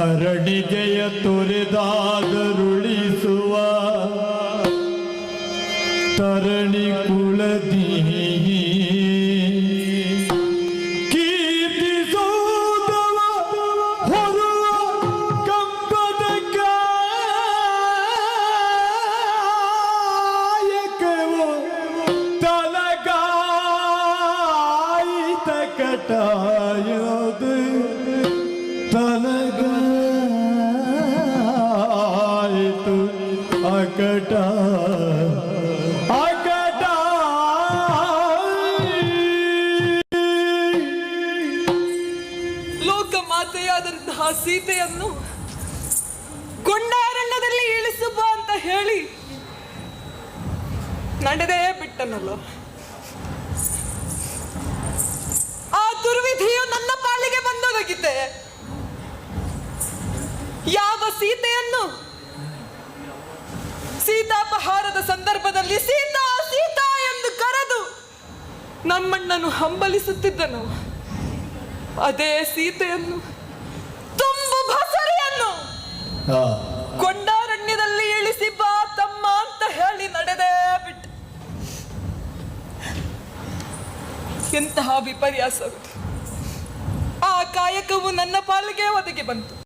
ಧರಣಿಗೆಯ ತೊರೆದಾದರುಳಿಸುವ ತರಣಿ ಕುಳದಿ ಕೀರ್ತಿ ಅಕಟ ಆಕಟ. ಲೋಕ ಮಾತೆಯಾದಂತಹ ಸೀತೆಯನ್ನು ಗೊಂಡಾರಣ್ಯದಲ್ಲಿ ಇಳಿಸುವ ಅಂತ ಹೇಳಿ ನಡೆದೇ ಬಿಟ್ಟನಲ್ಲ. ಆ ದುರ್ವಿಧಿಯು ನನ್ನ ಪಾಲಿಗೆ ಬಂದೊದಗಿದೆ ಯಾವ ಸೀತೆಯನ್ನು ಸೀತಾಪಹಾರದ ಸಂದರ್ಭದಲ್ಲಿ ಸೀತಾ ಸೀತಾ ಎಂದು ಕರೆದು ನಮ್ಮಣ್ಣನು ಹಂಬಲಿಸುತ್ತಿದ್ದನು. ಅದೇ ಸೀತೆಯನ್ನು ತುಂಬು ಭಸರಿಯನ್ನು ಕೊಂಡಾರಣ್ಯದಲ್ಲಿ ಇಳಿಸಿ ಬಾ ತಮ್ಮ ಅಂತ ಹೇಳಿ ನಡೆದೇ ಬಿಟ್ಟು. ಎಂತಹ ವಿಪರ್ಯಾಸ ಆ ಕಾಯಕವು ನನ್ನ ಪಾಲಿಗೆ ಒದಗಿ ಬಂತು.